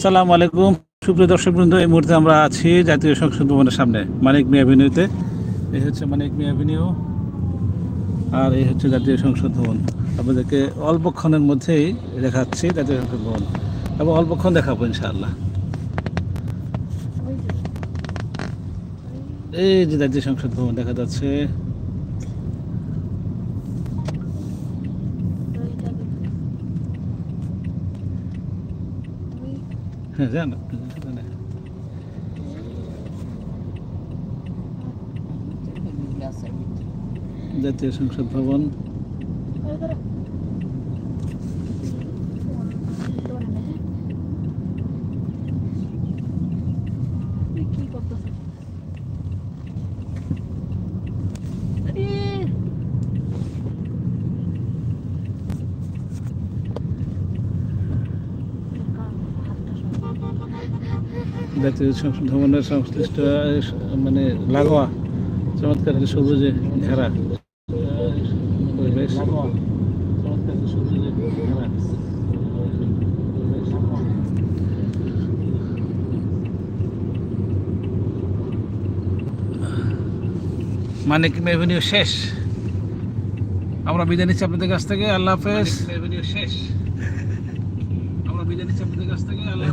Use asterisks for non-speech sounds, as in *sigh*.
আসসালামু আলাইকুম। সুপ্রিয় দর্শক বৃন্দ এই মুহূর্তে আমরা আছি জাতীয় সংসদ ভবনের সামনে, মানিক মি অ্যাভিনিউতে। এই হচ্ছে মানিক মি অ্যাভিনিউ আর এই হচ্ছে জাতীয় সংসদ ভবন। আপনাদেরকে অল্পক্ষণের মধ্যেই দেখাচ্ছি জাতীয় সংসদ ভবন এবং অল্পক্ষণ দেখাবো ইনশাআল্লাহ। এই যে জাতীয় সংসদ ভবন দেখা যাচ্ছে। হ্যাঁ জান জাতীয় সংসদ ভবন কি করতেছে জাতীয় সংশ্লিষ্ট মানে লাগোয়া। চমৎকার সবুজে ঘেরা। পরিবেশ। মানিক এভিনিউ শেষ। আমরা বিদায় নিচ্ছি আপনাদের কাছ থেকে। আল্লাহ হাফেজ। শেষ। *laughs* আমরা বিদায় নিচ্ছি আপনাদের কাছ থেকে। আল্লাহ